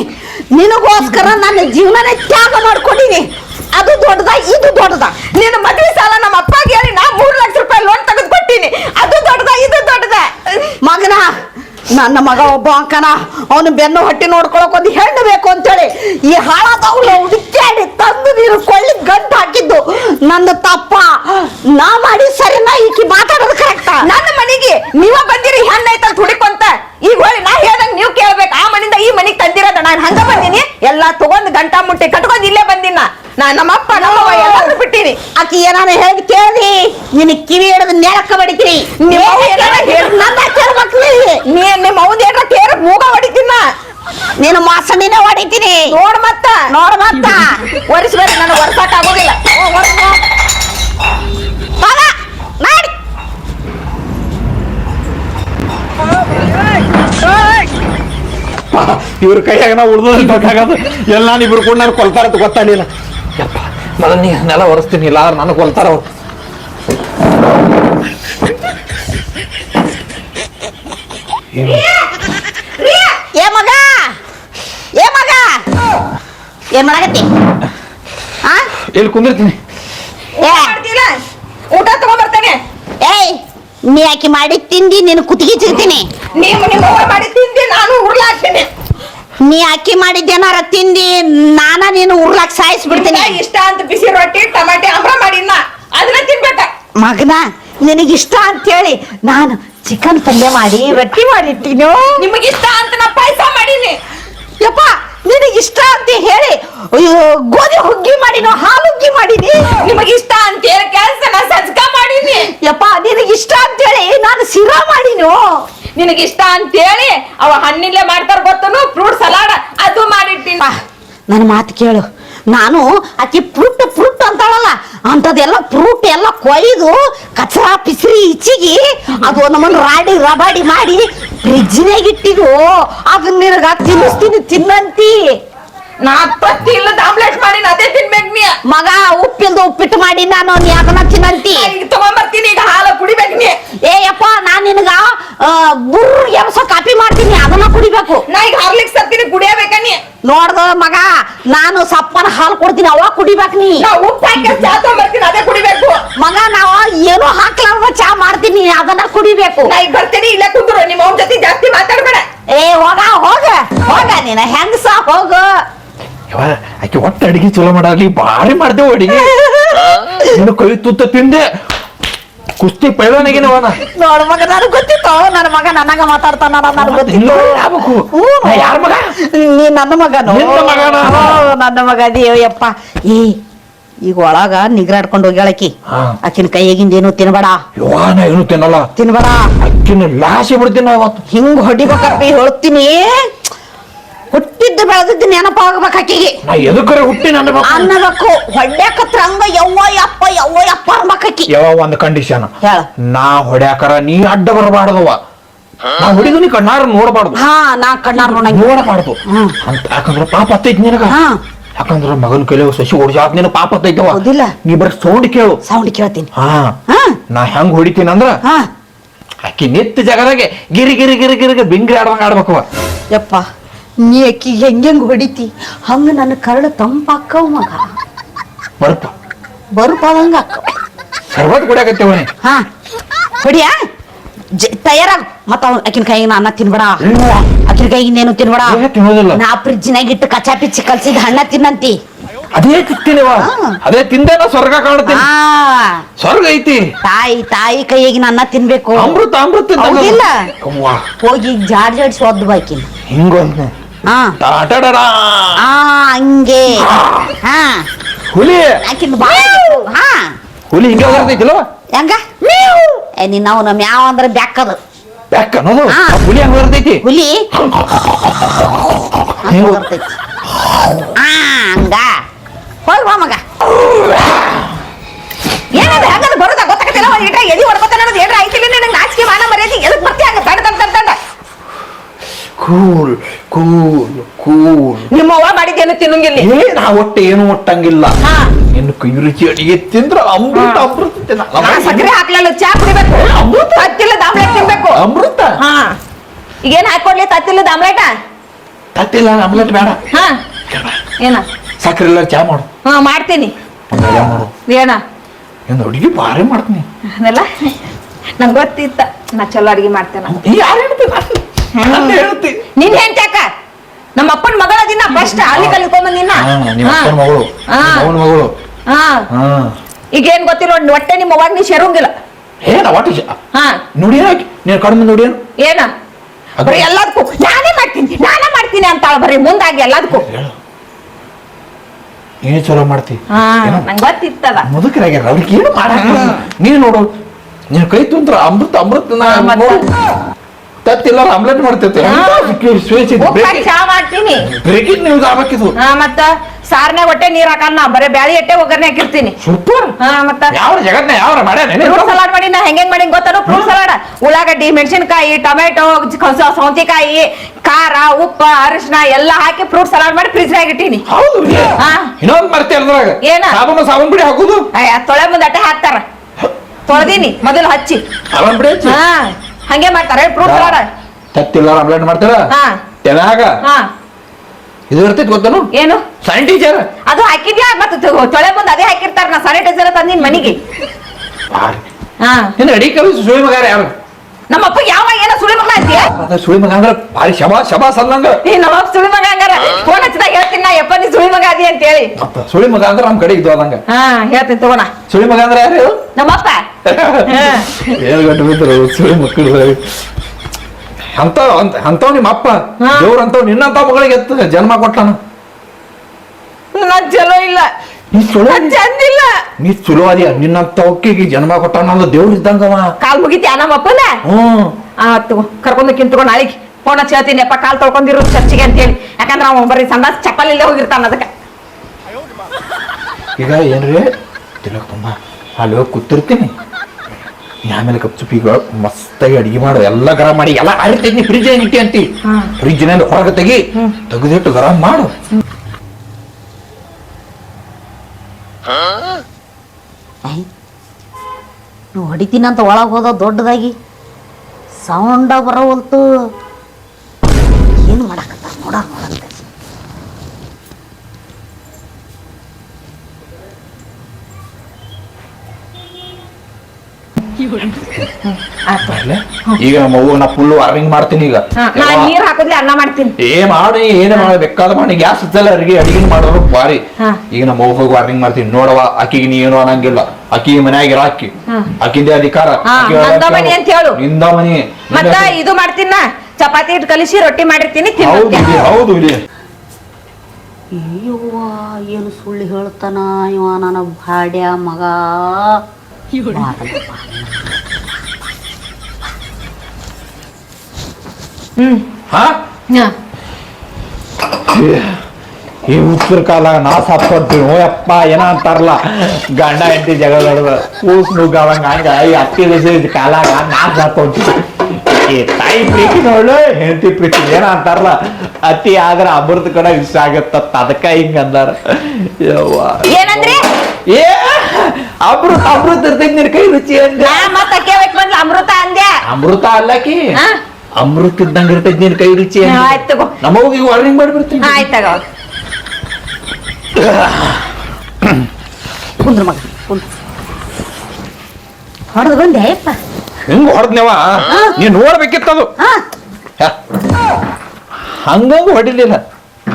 B: ನಿನಗೋಸ್ಕರ ನನ್ನ ಜೀವನನೇ ತ್ಯಾಗ ಮಾಡ್ಕೊಂಡಿನಿ. ಅದು ದೊಡ್ಡದ ಇದು ದೊಡ್ಡದ.
A: ನಿನ್ನ ಮದುವೆ ಸಾಲ ನಮ್ಮ ಅಪ್ಪಗೆ ಹೇಳಿ ನಾ ಮೂರು ಲಕ್ಷ ರೂಪಾಯಿ ಲೋನ್ ತೆಗೆದು ಕೊಟ್ಟಿನಿ ಅದು ದೊಡ್ಡದ ಇದು ದೊಡ್ಡದ
B: ಮಗನ ನನ್ನ ಮಗ ಒಬ್ಬ ಅಂಕನ, ಅವನು ಬೆನ್ನು ಹೊಟ್ಟೆ ನೋಡ್ಕೊಳಕ್ ಒಂದು ಹೆಣ್ಣು ಬೇಕು ಅಂತೇಳಿ ಈ ಹಾಳಾದವಳು ಹುಡುಕ್ಯಾಡಿ ತಂದು ನೀರು ಕೊಳ್ಳಿ ಗಂಟು ಹಾಕಿದ್ದು. ನಂದು ತಪ್ಪ. ನಾ ಮಾಡಿ ಸರಿನಾ? ಈಕಿ ಮಾತಾಡೋದು ಕರೆಕ್ಟ
A: ನನ್ನ ಮನೆಗೆ ನೀವ ಬಂದಿರಿ ಹೆಣ್ಣು ಐತಂತ ಹುಡುಕೊಂತ ಈಗ ಹೋಗಿ ನಾ ಹೇಳ್ದಂಗ್ ನೀವು ಕೇಳ್ಬೇಕು. ಆ ಮನಿಂದ ಈ ಮನಿಗೆ ತಂದಿರೋದ ನಾನು ಹಂಗ ಬಂದಿನಿ? ಎಲ್ಲಾ ತಗೊಂಡ್ ಗಂಟಾ ಮುಟ್ಟಿ ಕಟ್ಕೊಂಡ್ ಇಲ್ಲೇ ಬಂದಿನ. ನಾ ನಮ್ಮಪ್ಪ ನಮ್ಮವ್ವ ಎಲ್ಲಾರು ಬಿಟ್ಟಿನಿ.
B: ಆಕಿ ಏನಾನ ಹೇಳಿ ಕೇಳಿ. ನಿನ್ನ ಕಿವಿ ಹಿಡಿದು ನೆಲಕ್ಕ ಬಡಿತೀನಿ. ನನ್ನ ಕೇಳ್ಬೇಕು
A: ನೀ ನಿಮ್ಮ ಅವ್ನ ಏನ್ರ ಕೇರ ಮೂಗ ಹೊಡಿತೀನ?
B: ನೀನು ಮಾಸಣಿನ ಹೊಡಿತೀನಿ.
A: ನೋಡ್ ಮತ್ತ.
B: ನೋಡ್ ಮತ್ತ.
A: ಒರೆಸ್ಬೇಡಿ ನನಗೆ ಒರ್ಸಕ್ ಆಗೋದಿಲ್ಲ
B: ಮಾಡಿ.
C: ಇವ್ರ ಕೈಯಾಗ ನಾವು ಉಳ್ದೋದು ಎಲ್ಲ ಇಬ್ರು ಕೂಡ ನಾನು ಕೊಲ್ತಾರ ಅಂತ ಗೊತ್ತಾಗಲಿಲ್ಲ. ಮೊದಲು ನೀ ನೆಲ ಒರೆಸ್ತೀನಿ ಇಲ್ಲ ಆದ್ರೆ ನನಗೆ ಕೊಲ್ತಾರ ಅವ್ರು.
B: ಏ ಮಗ! ಏ ಮಗ! ಏನ್ ಮಾಡಕತ್ತಿ ಆ?
C: ಎಲ್ಲಿ ಕುಂದಿರ್ತೀನಿ?
B: ಏ!
A: ಊಟ ತಗೊಂಡ್ಬರ್ತೇನೆ
B: ಏಯ್! ನೀ ಆಕಿ ಮಾಡಿ ತಿಂದಿ? ನೀನು ಕುತ್ತಿಗೆ ಚಿಗ್ತೀನಿ
A: ನೀವು ನಿಮ್ಮ ಮಾಡಿ ತಿಂದಿ ನಾನು ಉರ್ಲಾಕ್ತೀನಿ
B: ನೀ ಅಕ್ಕಿ ಮಾಡಿದ್ದೇನಾರ ತಿಂದಿ ನಾನ ನೀನು ಉರ್ಲಾಕ್ ಸಾಯಿಸ್ಬಿಡ್ತೀನಿ.
A: ಇಷ್ಟ ಅಂತ ಬಿಸಿ ರೊಟ್ಟಿ ಟಮಾಟೆ ಅಂಬ್ರ ಮಾಡಿನ ಅದನ್ನ ತಿನ್ಬೇಕ.
B: ಮಗನ ನಿನಗಿಷ್ಟ ಅಂತೇಳಿ ನಾನು ಚಿಕನ್ ಪಲ್ಯ ಮಾಡಿ ರೊಟ್ಟಿ ಮಾಡಿಟ್ಟಿನೋ
A: ನಿಮಗೆ ಇಷ್ಟ ಅಂತ ನಾ ಪಾಯಸ ಮಾಡೀನಿ.
B: ಯಪ್ಪ ನಿನಗಿಷ್ಟ ಅಂತ ಹೇಳಿ ಅಯ್ಯೋ, ಗೋಧಿ ಹುಗ್ಗಿ ಮಾಡಿನೋ ಹಾಲು ಹುಗ್ಗಿ ಮಾಡಿನಿ?
A: ನಿಮಗೆ ಇಷ್ಟ ಅಂತ ಹೇಳಿ ಕೆಲಸ ನಾ ಸಜ್ಕ ಮಾಡೀನಿ.
B: ಯಪ್ಪ ನಿನಗಿಷ್ಟ ಅಂತೇಳಿ ನಾನು ಸಿರಾ ಮಾಡಿನೋ?
A: ನಿನಗೆ ಇಷ್ಟ ಅಂತ ಹೇಳಿ ಅವ ಹಣ್ಣಿಲ್ಲೇ ಮಾಡ್ತಾರ ಗೊತ್ತನು? ಫ್ರೂಟ್ ಸಲಾಡ್ ಅದು
B: ಮಾಡಿರ್ತೀನಿ ನನ್ನ ಮಾತು ಕೇಳು. ನಾನು ಆಕಿ ಫ್ರೂಟ್ ಫ್ರೂಟ್ ಅಂತಾಳಲ್ಲ, ಅಂಥದ್ದೆಲ್ಲ ಫ್ರೂಟ್ ಎಲ್ಲ ಕೊಯ್ದು ಕಚರ, ಪಿಸ್ರಿ, ಇಚ್ಚಿಗಿ ಅದು ನಮ್ಮನ್ನು ರಾಡಿ, ರಬಾಡಿ ಮಾಡಿ ಫ್ರಿಜ್ನಾಗ ಇಟ್ಟಿರು ಅದನ್ನ ನಿನಗ ತಿನ್ನಿಸ್ತೀನಿ, ತಿನ್ನಂತಿ.
A: ನಾ ಪತ್ತಿ ಇಲ್ಲದ ಆಮ್ಲೆಟ್ ಮಾಡಿ ಅದೇ ತಿನ್ಬೇಕು ನೀ.
B: ಮಗ ಉಪ್ಪಿಲ್ದ ಉಪ್ಪಿಟ್ಟು ಮಾಡಿ ನಾನು ನೀ ಅದನ್ನ ತಿನ್ನಂತಿ.
A: ತಗೊಂಬರ್ತೀನಿ ಈಗ ಹಾಲು ಕುಡಿಬೇಕು ನೀ.
B: ಏ ಯಪ್ಪ ನಾನ್ ನಿನಗ ಬುರ್ ಎಂಸ ಎಬ್ಸೋ ಕಾಪಿ ಮಾಡ್ತೀನಿ ಅದನ್ನ ಕುಡಿಬೇಕು.
A: ನಾ ಈಗ ಹಾರ್ಲಿಕ್ಸ್ ತರ್ತೀನಿ ಕುಡಿಯಬೇಕ ನೀ?
B: ನೋಡ್ದ ಮಗ ನಾನು ಸಪ್ಪನ ಹಾಲು ಕೊಡ್ತೀನಿ ಅವಾಗ ಕುಡಿಬೇಕು ನೀ.
A: ನಾ ಉಪ್ಪು ಹಾಕಿ ಚಾ ತಗೊಂಬರ್ತೀನಿ ಅದೇ ಕುಡಿಬೇಕು.
B: ಮಗ ನಾವ ಏನೋ ಹಾಕ್ಲಾರ್ದ ಚಾ ಮಾಡ್ತೀನಿ ಅದನ್ನ ಕುಡಿಬೇಕು.
A: ನಾ ಈಗ ಬರ್ತೀನಿ ಇಲ್ಲೇ ಕುಂದ್ರು ನಿಮ್ಮ ಅವ್ನ ಜೊತೆ ಜಾಸ್ತಿ ಮಾತಾಡ್ಬೇಡ.
B: ಏ ಹೋಗ ಹೋಗ ಹೋಗ ನೀನ ಹೆಂಗಸ ಹೋಗ.
C: ಯವ್ವ, ಆಕೆ ಒಟ್ಟು ಅಡಿಗೆ ಚಲೋ ಮಾಡಲಿ ಭಾರಿ ಮಾಡ್ದೇವು ಅಡಿಗೆ. ಇನ್ನು ಕೈ ತುತ್ತ ತಿಂದೆ. ಕುಸ್ತಿ ಪೈಲೋನಾಗಿನವ ನಾ
B: ನೋಡ್ ಮಗ ನನಗ್ ಗೊತ್ತಿತ್ತು. ನನ್ನ ಮಗ ನನಗ ಮಾತಾಡ್ತಾನ ನನಗ್ ಗೊತ್ತಿತ್ತು.
C: ಇಲ್ಲ, ನಾ ಯಾರ್ ಮಗ?
B: ನೀ ನನ್ನ ಮಗನು?
C: ನಿನ್ನ ಮಗನಾ?
B: ಹ್ಞೂ, ನನ್ನ ಮಗ ದೇವಯ್ಯಪ್ಪ. ಏ ಈಗ ಒಳಗ ನಿಗ್ರಾಡ್ಕೊಂಡು ಹೋಗ್ಯಾಳಕಿ
C: ಹಾ.
B: ಆಕಿನ ಕೈಯಾಗಿಂದ ಏನು ತಿನ್ಬೇಡ.
C: ಯವ್ವ, ನಾ ಏನು ತಿನ್ನಲ್ಲ.
B: ತಿನ್ಬೇಡ.
C: ಅಕ್ಕಿನ ಲಾಸಿ ಬಿಡ್ತೀನಿ ನಾ ಇವತ್ತು
B: ಹಿಂಗ್ ಹೊಡಿಬೇಕಪ್ಪ ಹೇಳ್ತೀನಿ. ಹುಟ್ಟಿದ್ದು ಬೆಳೆದಿದ್ದು ನೆನಪಾಗ್ಬೇಕು ಆಕಿಗೆ.
C: ನಾ ಎದಕ್ಕರೆ ಹುಟ್ಟಿ ನನ್ನ
B: ಅನ್ನಬೇಕು. ಹೊಡ್ಯಾಕತ್ರ ಹಂಗ ಯವ್ವ ಯಪ್ಪ ಯವ್ವ ಯಪ್ಪ ಅನ್ಬೇಕಾಕಿ
C: ಯಾವ ಒಂದು ಕಂಡೀಷನ್
B: ಹೇಳ.
C: ನಾ ಹೊಡ್ಯಾಕರ ನೀ ಅಡ್ಡ ಬರಬಾರ್ದವ ನಾ ಹೊಡಿದು ನೀ ಕಣ್ಣಾರ ನೋಡಬಾರ್ದು.
B: ಹಾ ನಾ ಕಣ್ಣಾರ್ ನೋಡಂಗ
C: ನೋಡಬಾರ್ದು. ಅಂತ ಯಾಕಂದ್ರ ಪಾಪ ಹತ್ತೈತಿ ನಿನಗ?
B: ಹಾ.
C: ಯಾಕಂದ್ರ ಮಗನ ಕೈಲಿ ಸಸಿ ಹೊಡ್ಸಾಕ್ ನೀನು ಪಾಪ ಹತ್ತೈತವ
B: ಹೌದಿಲ್ಲ?
C: ನೀ ಬರ ಸೌಂಡ್ ಕೇಳು.
B: ಸೌಂಡ್ ಕೇಳ್ತೀನಿ.
C: ಹಾ.
B: ಹಾ.
C: ನಾ ಹೆಂಗ್ ಹೊಡಿತೀನಿ ಅಂದ್ರ?
B: ಹಾ.
C: ಅಕ್ಕಿ ನಿತ್ಯ ಜಗದಾಗೆ ಗಿರಿ ಗಿರಿ ಗಿರಿ ಗಿರಿಗೆ ಬಿಂಗ್ರಿ ಆಡ್ದಂಗ ಆಡ್ಬೇಕವ
B: ಯಪ್ಪ. ನೀ ಅಕ್ಕಿ ಹೆಂಗೆಂಗ್ ಹೊಡಿತಿ? ಹಂಗ ನನ್ನ ಕರಳು ತಂಪಾಕವ್ ಮಗ.
C: ಬರ್ತ
B: ಬರುಪಾದಂಗ
C: ಹಂಗ ಕುಡಿಯಾಕತ್ತೇವನಿ
B: ಹಾ ಹೊಡಿಯಾ? ತಯಾರಾಗ. ಮತ್ತ ಅವ್ನ ಆಕಿನ ಕೈಗೆ ಅನ್ನ ತಿನ್ಬೇಡ. ಆಕಿನ ಕೈಗೆ ಇನ್ನೇನು ತಿನ್ಬೇಡ.
C: ತಿನ್ನೋದಿಲ್ಲ.
B: ನಾ ಫ್ರಿಜ್ನಾಗ ಇಟ್ಟು ಕಚ್ಚಾ ಪಿಚ್ಚಿ ಕಲ್ಸಿದ ಹಣ್ಣ ತಿನ್ನಂತಿ.
C: ಅದೇ ತಿಂತೀನಿವ ಅದೇ ತಿಂದ ಸ್ವರ್ಗ ಕಾಣ್ತೀನಿ. ಸ್ವರ್ಗ ಐತಿ.
B: ತಾಯಿ ತಾಯಿ ಕೈಯಾಗಿನ ಅನ್ನ ತಿನ್ಬೇಕು.
C: ಅಮೃತ ಅಮೃತ
B: ಹೋಗಿ ಜಾಡ್ ಜಾಡ್ ಸ್ವದ್ದು ಬಾಕಿನ
C: ಹಿಂಗೊಂದು
B: ಹಾ.
C: ಟಾಟಡಡ
B: ಆ ಹಂಗೆ. ಹಾ.
C: ಹುಲಿ.
B: ಆಕಿನ ಬಾ ಹಾ.
C: ಹುಲಿ ಹಿಂಗೆ ಬರ್ತೈತಿಲ್ವ
B: ಹೆಂಗ? ಏ ನಿನ್ನ ಅವನ ಮ್ಯಾವ ಅಂದ್ರೆ ಬೆಕ್ಕದು
C: ಯಾಕ ಅನ್ನೋದು. ಆ ಹುಲಿ ಹಂಗ ಬರ್ತೈತಿ
B: ಹುಲಿ.
C: ಹಿಂಗ್
B: ಬರ್ತೈತಿ ಆ ಹಂಗ. ಹೋಗಿ ಬಾ ಮಗ. ಏನಂದ್ರೆ ಹಂಗಂದ್ರೆ ಬರೋದ? ಗೊತ್ತಾಗತ್ತಿಲ್ಲ ಒಂದ್ ಎದಿ ಹೊಡ್ಕೊತಾನ ಅನ್ನೋದು ಏನ್ರ ಐತಿಲ್ಲ ನಿನಗೆ ನಾಚಿಕೆ ಮಾನ ಮರ್ಯಾದಿ. ಎದಕ್ ಬರ್ತಿ? ಹಂಗ ತಡ ತಡ್ ತಡ್ ತಡ್
C: ಕೂಲ್ ಕೂಲ್ ಕೂಲ್.
A: ನಿಮ್ಮ ಅವ್ವ ಮಾಡಿದ್ದೇನು ತಿನ್ನಂಗಿಲ್ಲ
C: ಏ ನಾ ಒಟ್ಟೆ ಏನು ಒಟ್ಟಂಗಿಲ್ಲ.
A: ಹಾ.
C: ಇನ್ನು ಕೈ ರುಚಿ ಅಡಿಗೆ ತಿಂದ್ರ ಅಮೃತ ಅಮೃತ ತಿನ್ನ.
A: ನಾ ಸಕ್ಕರೆ ಹಾಕ್ಲಲ್ಲ ಚಾ ಕುಡಿಬೇಕು.
C: ಅಮೃತ.
A: ತತ್ತಿಲ್ಲ ದಾಮ್ಲೆಟ್ ತಿನ್ಬೇಕು.
C: ಅಮೃತ?
A: ಹಾ. ಈಗೇನ್ ಹಾಕೊಡ್ಲಿ ತತ್ತಿಲ್ಲ ದಾಮ್ಲೆಟ?
C: ತತ್ತಿಲ್ಲ ಆಮ್ಲೆಟ್ ಬೇಡ.
A: ಹಾ. ಏನ?
C: ಸಕ್ಕರೆ ಇಲ್ಲ ಚಾ ಮಾಡು.
A: ಹಾ ಮಾಡ್ತೀನಿ.
C: ಒಂದ್ ಅಡ ಮಾಡು.
A: ಏನ?
C: ಏನು ಅಡಿಗೆ ಭಾರಿ ಮಾಡ್ತೀನಿ.
A: ಅದೆಲ್ಲ? ನಂಗೆ ಗೊತ್ತಿತ್ತ. ನಾ ಚಲೋ ಅಡಿಗೆ ಮಾಡ್ತೇನೆ.
C: ಯಾರು ಹೇಳ್ತೀನಿ ನಾನು ಹೇಳ್ತಿ.
A: ನಿನ್ ಹೆಂಡ್ತ್ಯಾಕ ನಮ್ಮ ಅಪ್ಪನ ಮಗಳ ದಿನ ಫಸ್ಟ್ ಅಲ್ಲಿ ಕಲ್ಕೊಂಬಂದಿನ
C: ನಿಮ್ಮ ಅಪ್ಪನ ಮಗಳು.
A: ಹಾ.
C: ಅವನ ಮಗಳು.
A: ಹಾ.
C: ಹಾ.
A: ಈಗ ಏನ್ ಗೊತ್ತಿಲ್ಲ ಒಂದ್ ಹೊಟ್ಟೆ ನಿಮ್ಮ ಅವಾಗ ನೀ ಸೇರಂಗಿಲ್ಲ.
C: ಏನ ಒಟ್ಟು
A: ಹಾ.
C: ನೋಡಿ ನೀನು ಕಡಿಮೆ ನೋಡಿ
A: ಏನ? ಬರೀ ಎಲ್ಲದಕ್ಕೂ. ನಾನೇ ಮಾಡ್ತೀನಿ ನಾನೇ ಮಾಡ್ತೀನಿ ಅಂತಾಳ ಬರೀ ಮುಂದಾಗಿ ಎಲ್ಲದಕ್ಕೂ.
C: ಏನ್ ಚಲೋ ಮಾಡ್ತಿ?
A: ನಂಗೆ ಗೊತ್ತಿತ್ತದ.
C: ಮುದುಕರಾಗ್ಯಾರ ಅವ್ರಿಗೆ ಏನು ಮಾಡಕ್ ನೀನು ನೋಡು ನೀನು ಕೈ ತುಂತ್ರ ಅಮೃತ ಅಮೃತ ನಾ
A: ಹಾ,
C: ನೋಡು. ತತ್ತಿಲ್ಲ ಆಮ್ಲೆಟ್ ಮಾಡ್ತೈತೆ
A: ಹಾ.
C: ಸ್ವೇಚ್
A: ಉಪ್ಪಾಕಿ ಚಾ ಮಾಡ್ತೀನಿ.
C: ಬ್ರೇಕಿಂಗ್ ನ್ಯೂಸ್ ಆಗ್ಬೇಕಿದು
A: ಹಾ ಮತ್ತ ಸಾರ್ನೆ ಹೊಟ್ಟೆ ನೀರ್ ಹಾಕಲ್ಲ ನಾ ಬರೀ ಬ್ಯಾಳಿ ಎಟ್ಟೆ ಒಗ್ಗರಣೆ ಹಾಕಿರ್ತೀನಿ.
C: ಸೂಪರ್
A: ಹಾ ಮತ್ತ
C: ಯಾವ ಜಗತ್ನ ಯಾವ ಮಾಡ್ಯಾನ
A: ಫ್ರೂಟ್ ಸಲಾಡ್ ಮಾಡಿ ನಾ ಹೆಂಗ್ ಮಾಡಿ ಗೊತ್ತಾನು? ಫ್ರೂಟ್ ಸಲಾಡ್ ಉಳ್ಳಾಗಡ್ಡಿ ಮೆಣಸಿನಕಾಯಿ ಟೊಮೆಟೊ ಸೌತಿಕಾಯಿ ಖಾರ ಉಪ್ಪ ಅರಿಶಿನ ಎಲ್ಲ ಹಾಕಿ ಫ್ರೂಟ್ ಸಲಾಡ್ ಮಾಡಿ ಫ್ರಿಜ್ ನಾಗ ಇಟ್ಟಿನಿ.
C: ಹೌದು. ಇನ್ನೊಂದ್ ಮರ್ತಿ ಅದ್ರಾಗ.
A: ಏನ?
C: ಸಾಬೂನು ಸಾಬೂನ್ ಬಿಡಿ ಹಾಕುದು?
A: ಅಯ್ಯ ತೊಳೆ ಮುಂದೆ ಅಟ್ಟೆ ಹಾಕ್ತಾರ. ತೊಳೆದೀನಿ ಮೊದಲು ಹಚ್ಚಿ.
C: ಸಾಬೂನ್ ಬಿಡಿ.
A: ಹಾ. ಹಂಗೆ ಮಾಡ್ತಾರೆ ಪ್ರೂಫ್ ಸಲಾಡ್
C: ತತ್ತಿಲ್ಲ ಆಮ್ಲೆಟ್ ಮಾಡ್ತಾರ?
A: ಹಾ.
C: ತೆನಾಗ
A: ಹಾ.
C: ಇದು ಇರ್ತೈತಿ ಗೊತ್ತನು?
A: ಏನು?
C: ಸ್ಯಾನಿಟೈಸರ್
A: ಅದು ಹಾಕಿದ್ಯಾ? ಮತ್ತೆ ತೊಳೆ ಮುಂದೆ ಅದೇ ಹಾಕಿರ್ತಾರ ನಾ ಸ್ಯಾನಿಟೈಸರ್ ತಂದಿನ ಮನಿಗೆ. ಹಾ.
C: ನಿನ್ನ ಅಡಿ ಕಲಿಸು ಸುಳಿ ಮಗಾರ ಯಾರು?
A: ನಮ್ಮಪ್ಪ ಯಾವ ಏನ ಸುಳಿ ಮಗ ಐತಿ
C: ಅದ ಸುಳಿ ಮಗ ಅಂದ್ರೆ ಭಾರಿ ಶಬಾ ಶಬಾಸ್ ಅನ್ನಂಗ
A: ಈ ನಮ್ಮಪ್ಪ ಸುಳಿ ಮಗ ಹಂಗಾರ ಫೋನ್ ಹಚ್ಚಿದಾಗ ಹೇಳ್ತೀನಿ ನಾ ಯಪ್ಪ ನೀ ಸುಳಿ ಮಗ ಅದಿ ಅಂತೇಳಿ
C: ಮತ್ತ ಸುಳಿ ಮಗ ಅಂದ್ರೆ ನಮ್ಮ ಕಡೆ ಇದ್ದು ಅದಂಗ
A: ಹಾ ಹೇಳ್ತೀನಿ ತಗೋಣ.
C: ಸುಳಿ ಮಗ ಅಂದ್ರೆ ಯಾರು?
A: ನಮ್ಮಪ್ಪ. ಹಾ.
C: ಏಳು ಗಂಟೆ ಬಿದ್ದರು ಸುಳಿ ಮಕ್ಕಳು ಅಂತ ಅಂತ ಅಂತವ್ ನಿಮ್ಮ ಅಪ್ಪ. ದೇವ್ರ ಅಂತವ್ ನಿನ್ನಂತ ಮಗಳಿಗೆ ಜನ್ಮ ಕೊಟ್ಟಾನ
A: ನಾನ್ ಚಲೋ ಇಲ್ಲ.
C: ನೀ ಸುಳು
A: ಚಂದಿಲ್ಲ
C: ನೀ ಚಲೋ ಅದಿಯ ನಿನ್ನಂತ ಒಕ್ಕಿಗೆ ಜನ್ಮ ಕೊಟ್ಟ ಅಂದ್ರೆ ದೇವ್ರ ಇದ್ದಂಗವ.
A: ಕಾಲ್ ಮುಗಿತ್ಯಾ ನಮ್ಮಪ್ಪನ
C: ಹ್ಮ್
A: ಆ ತಗೋ ಕರ್ಕೊಂಡಕ್ಕಿಂತ ತಗೋ ನಾಳೆಗೆ. ಫೋನ್ ಹಚ್ಚಿ ಹೇಳ್ತೀನಿ ಅಪ್ಪ ಕಾಲ್ ತೊಳ್ಕೊಂಡಿರು ಚರ್ಚಿಗೆ ಅಂತೇಳಿ. ಯಾಕಂದ್ರೆ ಅವ ಬರೀ ಸಂಡ ಚಪ್ಪಲ್ ಇಲ್ಲೇ ಹೋಗಿರ್ತಾನ ಅದಕ್ಕೆ.
C: ಈಗ ಏನ್ರಿ? ತಿಲಕಮ್ಮ ಅಲ್ಲಿ ಹೋಗಿ ಕೂತಿರ್ತೀನಿ. ಆಮೇಲೆ ಕಪ್ ಈಗ ಮಸ್ತಾಗಿ ಅಡಿಗೆ ಮಾಡು. ಎಲ್ಲ ಗರಂ ಮಾಡಿ. ಎಲ್ಲ ಅರಿತೈತಿ ಫ್ರಿಜ್ ಏನಿಟ್ಟಿ ಅಂತಿ ಫ್ರಿಜ್ ಹೊರಗೆ ತೆಗಿ. ತೆಗೆದಿಟ್ಟು ಗರಂ ಮಾಡು.
B: ಹೊಡಿತೀನಂತ ಒಳಗೆ ಹೋದ ದೊಡ್ಡದಾಗಿ. ಸೌಂಡ ಬರೋವಲ್ತು. ಏನು ಮಾಡಕತ್ತ ನೋಡ ನೋಡಂತೆ?
C: ಈಗ ನಮ್ಮ ಅವ್ವ ನಾ ಫುಲ್ ವಾರ್ಮಿಂಗ್ ಮಾಡ್ತೀನಿ ಈಗ.
A: ನೀರ್ ಹಾಕುದ್ಲೆ ಅನ್ನ ಮಾಡ್ತೀನಿ.
C: ಏ ಮಾಡಿ ಏನೇ ಮಾಡಿ ಬೇಕಾದ ಮಾಡಿ. ಗ್ಯಾಸ್ ಇದ್ದಲ್ಲ ಅಡಿಗೆ ಅಡಿಗೆ ಮಾಡೋರು ಬಾರಿ ಈಗ ನಮ್ಮ ಅವ್ವ ಹೋಗಿ ವಾರ್ನಿಂಗ್ ಮಾಡ್ತೀನಿ. ನೋಡವ ಆಕಿಗೆ ನೀ ಏನು ಅನ್ನಂಗಿಲ್ಲ. ಆಕಿ ಮನ್ಯಾಗ ರಾಕಿ ಆಕಿ
A: ಹಾ.
C: ಆಕಿಂದೆ ಅಧಿಕಾರ
A: ಮನೆ. ಅಂತ ಹೇಳು.
C: ನಿಂದ ಮನಿ.
A: ಮತ್ತ ಇದು ಮಾಡ್ತೀನ ಚಪಾತಿ ಇಟ್ಟು ಕಲಿಸಿ ರೊಟ್ಟಿ ಮಾಡಿರ್ತೀನಿ
C: ಹೌದು ಇಲ್ಲಿ, ಹೌದು ಇಲ್ಲಿ
B: ಅಯ್ಯವ್ವ ಏನು ಸುಳ್ಳು ಹೇಳ್ತಾನ ಇವ ನನ್ನ ಭಾಡ್ಯ ಮಗ.
A: ಹ್ಮ್.
C: ಹಾ? ಉತ್ತರ ಕಾಲ ನಾ ಸಾಪ್ಕೊಡ್ತೀನಿ. ಓ ಯಪ್ಪ ಏನ ಅಂತಾರಲ್ಲ. ಗಂಡ ಹೆಂಡತಿ ಜಗಳ ನಡೆದ ಕೂಸ್ ನುಗ್ಗಾವಂಗ. ಹಂಗ ಈ ಅತ್ತಿ ದಸೆ ಕಾಲಾಗ ನಾ ಸಾಕೊಂತೀನಿ ಈ ತಾಯಿ ಪ್ರೀತಿ ನೋಡು ಹೆಂಡತಿ ಪ್ರೀತಿ. ಏನ ಅಂತಾರಲ್ಲ. ಅತಿ ಆದ್ರ ಅಮೃತ ಕಡೆ ಇಷ್ಟ ಆಗತ್ತ. ಅದಕ್ಕ ಹಿಂಗ ಅಂದಾರ. ಯವ್ವ.
A: ಏನಂದ್ರಿ?
C: ಏ ಅಮೃತ ಅಮೃತ ಇರ್ತೈತಿ ನಿನ್ ಕೈ ರುಚಿ ಅಂದ
A: ನಾ ಮತ್ತ ಅಕ್ಕೆ ಹೋಯ್ತ್ ಬಂದ್ಲ. ಅಮೃತ ಅಂದ್ಯ?
C: ಅಮೃತ ಅಲ್ಲಕಿ
A: ಹಾ?
C: ಅಮೃತ ಇದ್ದಂಗ ಇರ್ತೈತಿ ನಿನ್ ಕೈ ರುಚಿ ಅಂದೆ.
A: ಆಯ್ತ್ ತಗೋ.
C: ನಮಗ್ ಈಗ ವಾರ್ನಿಂಗ್ ಮಾಡ್ಬಿಡ್ತೀನಿ
A: ಆಯ್ತಾಗ
B: ಕುಂದ್ರ ಮಗ ಹೊಡೆದು ಬಂದೆ ಅಯ್ಯಪ್ಪ.
C: ಹೆಂಗ್ ಹೊಡೆದ್ನೇವ? ನೀ ನೋಡ್ಬೇಕಿತ್ತದು ಹಂಗಂಗ ಹೊಡಿಲಿಲ್ಲ.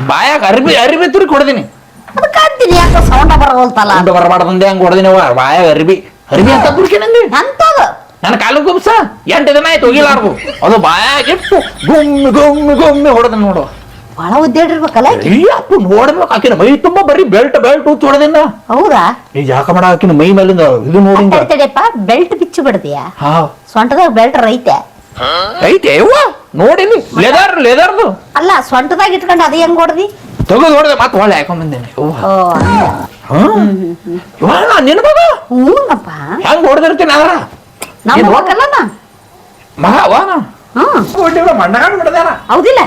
C: ಬಾಯಾಗ ಅರ್ಬಿ ಅರ್ಬಿ ತುರಿ ಕೊಡ್ದೀನಿ.
B: ಅದಕ್ಕೆ ಅಂತೀನಿ ಯಾಕೆ ಸೌಂಡ ಬರವಲ್ತಲ್ಲ?
C: ಉಂಡು ಬರಬಾರ್ದಂದೆ ಹಂಗ ಹೊಡೆದಿನವ. ಬಾಯಾಗ ಅರ್ಬಿ. ಅರ್ಬಿ ಅಂತ ತುರುಕಿ ನಂದಿ
B: ಎಂತದು
C: ನನ್ನ ಕಾಲು ಗುಬ್ಸ ಎಂಟು ದಿನ ಆಯ್ತು ಹೋಗಿಲಾರ್ದು ಅದು. ಬಾಯಾಗ ಇಟ್ಟು ಗುಮ್ಮಿ ಗುಮ್ಮಿ ಗುಮ್ಮಿ ಹೊಡೆದ ನೋಡು.
B: ಬಹಳ ಉದ್ದೇಡಿರ್ಬೇಕಲ್ಲ ಆಕಿ?
C: ಅಯ್ಯಪ್ಪ ನೋಡ್ಬೇಕು ಆಕಿನ ಮೈ ತುಂಬಾ ಬರೀ ಬೆಲ್ಟ್ ಬೆಲ್ಟ್ ತೋಡದಿಂದ
B: ಹೌದಾ?
C: ನೀ ಯಾಕ ಮಾಡ ಆಕಿನ ಮೈ ಮೇಲಿಂದ ಇದು ನೋಡಿ
B: ತಡಿ ಬೆಲ್ಟ್ ಬಿಚ್ಚು ಬಿಡ್ತೀಯಾ
C: ಹಾ.
B: ಸೊಂಟದಾಗ ಬೆಲ್ಟ್ ರೈತೆ.
C: ಐತೆ ಯವ್ವ ನೋಡಿನಿ. ಲೆದರ್ ಲೆದರ್ದು.
B: ಅಲ್ಲ ಸೊಂಟದಾಗ ಇಟ್ಕೊಂಡು ಅದು ಹೆಂಗ್ ಹೊಡ್ದಿ?
C: ತೆಗೆದು ಹೊಡೆದೆ ಮತ್ತೆ ಒಳ್ಳೆ ಹಾಕೊಂಡ್ ಬಂದೇನೆ. ಯವ್ವ.
B: ಓ ಹಂಗ.
C: ಹಾ? ಯವ್ವ ನಾ ನಿನ್ ಮಗ?
B: ಹ್ಞೂನಪ್ಪ.
C: ಹೆಂಗ್ ಹೊಡೆದಿರ್ತೀನಿ ಅದ್ರ?
B: ನಮ್ಮ ಮಹಾ
C: ಮಗ ಅವ? ನಾ
B: ಹೌದಿಲ್ಲ.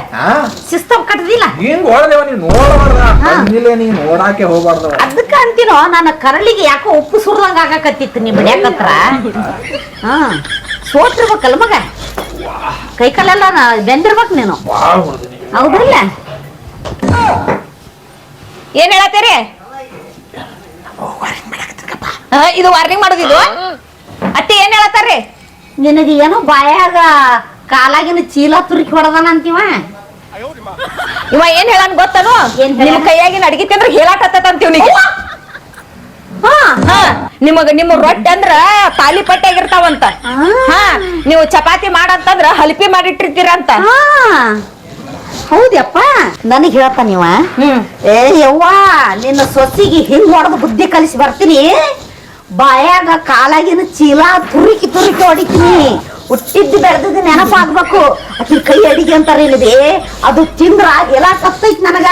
B: ಶಿಸ್ತ ಕಟ್ಟದಿಲ್ಲ
C: ಹಿಂಗ್ ಹೊಡೆದೇವ ನೀನ್ ನೋಡಬಾರ್ದ. ಬಂದಿಲ್ಲ ನೀ ನೋಡಾಕೆ ಹೋಗ್ಬಾರ್ದು.
B: ಅದಕ್ಕ ಅಂತೀನೋ ನನ್ನ ಕರಳಿಗೆ ಯಾಕೋ ಉಪ್ಪು ಸುರ್ದಂಗ ಆಗಾಕತ್ತಿತ್ತು ನೀ ಬಿಡ್ಯಾಕತ್ರ ಹಾ. ಸೋತಿರ್ಬೇಕಲ್ಲ ಮಗ? ಕೈ ಕಾಲೆಲ್ಲ ನಾ- ಬೆಂದಿರ್ಬೇಕು ನೀನು. ಹೌದಿಲ್ಲ
A: ಏನ್ ಹೇಳತ್ತೀರಿ? ಇದು ವಾರ್ನಿಂಗ್ ಮಾಡೋದಿದು? ಅತ್ತೆ ಏನ್ ಹೇಳತ್ತಾರ್ರಿ?
B: ನಿನಗೆ ಏನೋ ಬಾಯಾಗ ಕಾಲಾಗಿನ ಚೀಲ ತುರುಕಿ ಹೊಡೆದಾನ ಅಂತೀವ?
A: ಇವ ಏನ್ ಹೇಳನ್ ಗೊತ್ತನು?
B: ಏನ್?
A: ನಿಮ್ ಕೈಯಾಗಿನ ಅಡಿಗೆ ತಿಂದ್ರೆ ಹೇಳಾಕತ್ತ ಅಂತೀವ್ನಿಗೆ ನಿಮಗ ನಿಮ್ಮ ರೊಟ್ಟಿ ಅಂದ್ರ ತಾಲಿ ಪಟ್ಟಿ ಆಗಿರ್ತಾವಂತ. ಹಾ. ನೀವು ಚಪಾತಿ ಮಾಡಂತಂದ್ರ ಹಲ್ಪಿ ಮಾಡಿಟ್ಟಿರ್ತೀರಂತ
B: ಹಾ. ಹೌದಪ್ಪ ನನಗೆ ಹೇಳ್ತಾನ ನೀವ. ಏ ಯವ್ವಾ ನಿನ್ನ ಸೊಸಿಗೆ ಹಿಂಗ್ ಹೊಡೆದು ಬುದ್ಧಿ ಕಲಿಸಿ ಬರ್ತೀನಿ. ಬಾಯಾಗ ಕಾಲಾಗಿನ ಚೀಲ ತುರುಕಿ ತುರುಕಿ ಹೊಡಿತೀನಿ. ಹುಟ್ಟಿದ್ದು ಬೆಳೆದಿದ್ದು ನೆನಪಾಗ್ಬೇಕು. ಅಕ್ಕಿ ಕೈ ಅಡಿಗೆ ಅಂತಾರ ಏನಿದೆ ಅದು ತಿಂದ್ರ ಎಲ್ಲ ಕತ್ತೈತ್ ನನಗ.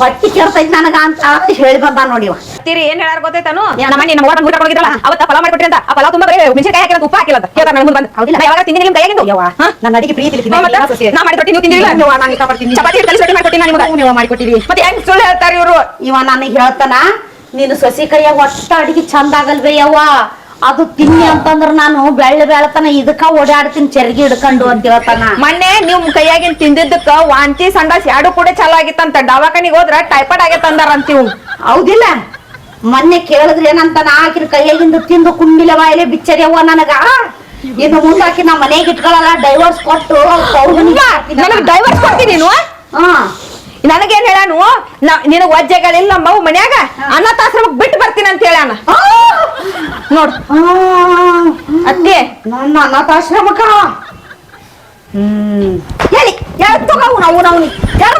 B: ಹೊಟ್ಟಿ ಕೆಡ್ತೈತ್ ನನಗ ಅಂತ ಹೇಳಿ ಬಂದ ನೋಡಿವ
A: ತೀರಿ ಏನ್ ಹೇಳಾರ ಗೊತ್ತೈತಾನು ನಮ್ಮ ನಿನ್ನ ಮಗ ಊಟ ಹೋಗಿದ್ರಲ್ಲ ಅವತ್ತ ಫಲ ಮಾಡ್ಬಿಟ್ರಿ ಅಂತ. ಆ ಫಲ ತುಂಬಾ ಬರೀ ಮೆಣಸಿನಕಾಯಿ ಹಾಕಿಲ್ಲ ಉಪ್ಪು ಹಾಕಿಲ್ಲ ಅಂತ. ಹೇಳ್ತಾರ ನನಗೆ ಬಂದು.
B: ಹೌದಿಲ್ಲ?
A: ಯಾವಾಗ ತಿಂದಿನಿ ನಿಮ್ ಕೈಯಾಗಿಂದು?
B: ಯವ್ವ ನನ್ನ ಅಡಿಗೆ ಪ್ರೀತಿ
A: ಮತ್ತೆ? ನಾ ಮಾಡಿಕೊಟ್ಟಿ ನೀವು ತಿಂದಿಲ್ಲ
B: ನಾನು ಇಷ್ಟಪಡ್ತೀನಿ.
A: ಚಪಾತಿ ಕಲಿಸಿ ರೊಟ್ಟಿ ಮಾಡಿಕೊಟ್ಟಿ ನಾನು ನಿಮ್ಗೆ.
B: ನೀವು ಮಾಡಿಕೊಟ್ಟಿರಿ.
A: ಮತ್ತೆ ಹೆಂಗ್ ಸುಳ್ಳು ಹೇಳ್ತಾರ ಇವ್ರು?
B: ಇವ ನನಗೆ ಹೇಳ್ತಾನ ನೀನು ಸಸಿ ಕೈಯಾಗ ಒಟ್ಟ ಅಡಿಗೆ ಚಂದ ಆಗಲ್ವೇ ಯವ್ವ. ಅದು ತಿನ್ನಿ ಅಂತಂದ್ರ ನಾನು ಬೆಳ್ಳಿ ಬೆಳತನ ಇದಕ್ಕ ಓಡಾಡ್ತೀನಿ ಚರ್ಗಿ ಹಿಡ್ಕೊಂಡು ಅಂತ ಹೇಳ್ತಾನ.
A: ಮೊನ್ನೆ ನಿಮ್ ಕೈಯಾಗಿನ್ ತಿಂದಿದ್ದಕ್ಕ ವಾಂತಿ ಸಂಡಾಸ್ ಎರಡು ಕೂಡ ಚಲೋ ಆಗಿತ್ತಂತ. ದವಾಖಾನಿಗೆ ಹೋದ್ರ ಟೈಫಾಯ್ಡ್ ಆಗೈತಂದಾರ ಅಂತೀವ್
B: ಹೌದಿಲ್ಲ. ಮೊನ್ನೆ ಕೇಳಿದ್ರೆ ಏನಂತ ನಾ ಆಕಿನ ಕೈಯಾಗಿಂದ ತಿಂದು ಕುಂಡಿಲ ಬಿಚ್ಚರಿ ಬಿಚ್ಚರ್ಯವ್ವ ನನಗ. ಇದು ಮುಂದಾಕಿ ನಾ ಮನೆಗೆ ಇಟ್ಕೊಳ್ಳಲ್ಲ ಡೈವರ್ಸ್ ಕೊಟ್ಟು
A: ನನಗ್ ಡೈವರ್ಸ್ ಕೊಡ್ತೀನಿ ನೀನು?
B: ಹಾ.
A: ನನಗೇನ್ ಹೇಳಾನು? ನಿನಗ ವಜ್ಜೆಗಳಿಲ್ಲ ಮಗು ಮನ್ಯಾಗ ಅನಾಥಾಶ್ರಮಕ್ ಬಿಟ್ಟು ಬರ್ತೀನಿ ಅಂತ ಹೇಳಾನ! ನೋಡು ಅತ್ತೆ
B: ನನ್ನ ಅನಾಥಾಶ್ರಮಕ್ಕ ಹ್ಮ್ ಹೇಳಿ ಯಾರು ತಗೋ ನಾವು ನಾವು ಯಾರು